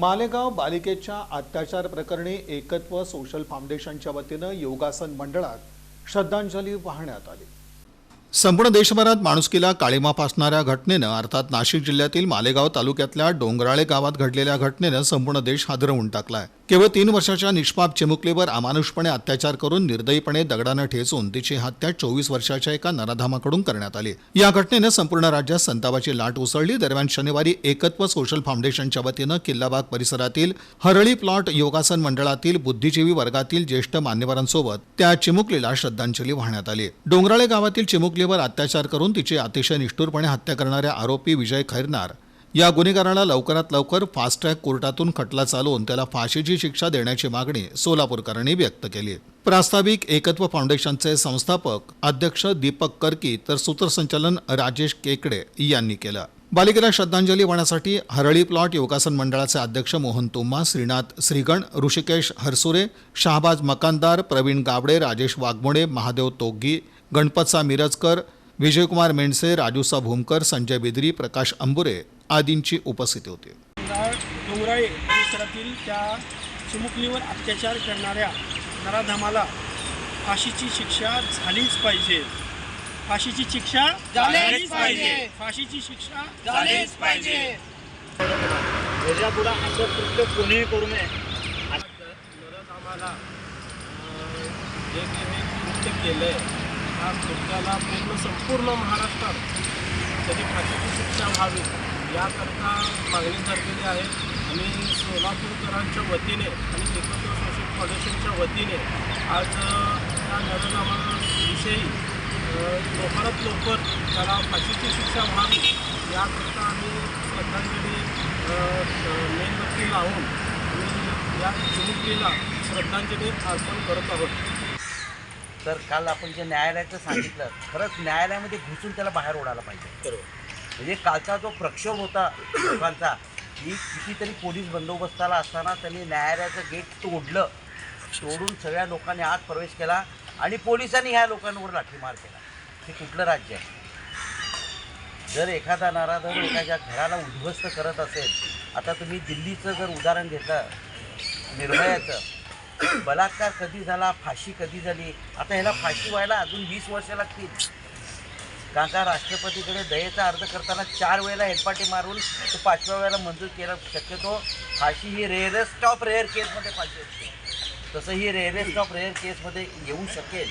मालेगाव बालिकेच्या अत्याचार प्रकरणी एकत्व सोशल फाउंडेशनच्या वतीनं योगासन मंडळात श्रद्धांजली वाहण्यात आली. संपूर्ण देशभरात माणुसकीला काळीमा फासणाऱ्या घटनेनं अर्थात नाशिक जिल्ह्यातील मालेगाव तालुक्यातल्या डोंगराळे गावात घडलेल्या घटनेनं संपूर्ण देश हादरवून आहे केवळ तीन वर्षाच्या निष्पाप चिमुकलीवर अमानुषपणे अत्याचार करून निर्दयीपणे दगडानं ठेचून तिची हत्या चोवीस वर्षाच्या एका नराधामाकडून करण्यात आली. या घटनेनं संपूर्ण राज्यात संतापाची लाट उसळली. दरम्यान शनिवारी एकत्व सोशल फाउंडेशनच्या वतीनं किल्लाबाग परिसरातील हरळी प्लॉट योगासन मंडळातील बुद्धिजीवी वर्गातील ज्येष्ठ मान्यवरांसोबत त्या चिमुकलीला श्रद्धांजली वाहण्यात आली. डोंगराळे गावातील चिमुकलीवर अत्याचार करून तिची अतिशय निष्ठुरपणे हत्या करणाऱ्या आरोपी विजय खैरनार या गुन्हेगाराला लवकरात लवकर फास्ट ट्रॅक कोर्टातून खटला चालवून त्याला फाशीची शिक्षा देण्याची मागणी सोलापूरकरांनी व्यक्त केली प्रास्ताविक एकत्व फाउंडेशनचे संस्थापक अध्यक्ष दीपक करकी तर सूत्रसंचालन राजेश केकडे यांनी केलं. बालिकेला श्रद्धांजली वाहण्यासाठी हरळी प्लॉट योगासन मंडळाचे अध्यक्ष मोहन तुम्मा श्रीनाथ श्रीगण ऋषिकेश हरसुरे शहाबाज मकानदार प्रवीण गावडे राजेश वाघमोडे महादेव तोगी गणपतसा मिरजकर विजयकुमार मेंडसे राजूसा भूमकर संजय बिद्री प्रकाश अंबुरे आदींची उपस्थिती होती. डोंगराळ परिसरातील त्या चिमुकलीवर अत्याचार करणाऱ्या नराधमाला फाशीची शिक्षा झालीच पाहिजे. फाशीची शिक्षा झालीच पाहिजे. फाशीची शिक्षा झालीच पाहिजे. असं कृत्य कोणीही करू नये. नराधमाला जे काही कृत्य केलं आहे त्या कृत्याला पूर्ण संपूर्ण महाराष्ट्रात त्याची फाशीची शिक्षा व्हावी याकरता मागणी झालेली आहे. आणि सोलापूरकरांच्या वतीने आणि एकत्र सोशल फाउंडेशनच्या वतीने आज त्या नरनामाविषयी लवकरात लवकर त्याला फाशीची शिक्षा व्हावी याकरता आम्ही श्रद्धांजली मेणबत्ती लावून आम्ही या चिमुकलीला श्रद्धांजली अर्पण करत आहोत. तर काल आपण जे न्यायालयाचं सांगितलं खरंच न्यायालयामध्ये घुसून त्याला बाहेर ओढायला पाहिजे. म्हणजे कालचा जो प्रक्षोभ होता लोकांचा की कितीतरी पोलीस बंदोबस्ताला असताना त्यांनी न्यायालयाचं गेट तोडलं तोडून सगळ्या लोकांनी आत प्रवेश केला आणि पोलिसांनी ह्या लोकांवर लाठीमार केला. हे कुठलं राज्य आहे? जर एखादा नराधम एखाद्या घराला उद्ध्वस्त करत असेल आता तुम्ही दिल्लीचं जर उदाहरण घेतलं निर्भयाचं बलात्कार कधी झाला फाशी कधी झाली? आता ह्याला फाशी व्हायला अजून वीस वर्ष लागतील. कारण का राष्ट्रपतीकडे दयेचा अर्ज करताना चार वेळेला हेलपाटे मारून तो पाचव्या वेळेला मंजूर केला शक्यतो. फाशी ही रेअरेस्ट ऑफ रेअर केसमध्ये फाशी असते तसं ही रेअरेस्ट ऑफ रेअर केसमध्ये येऊ शकेल.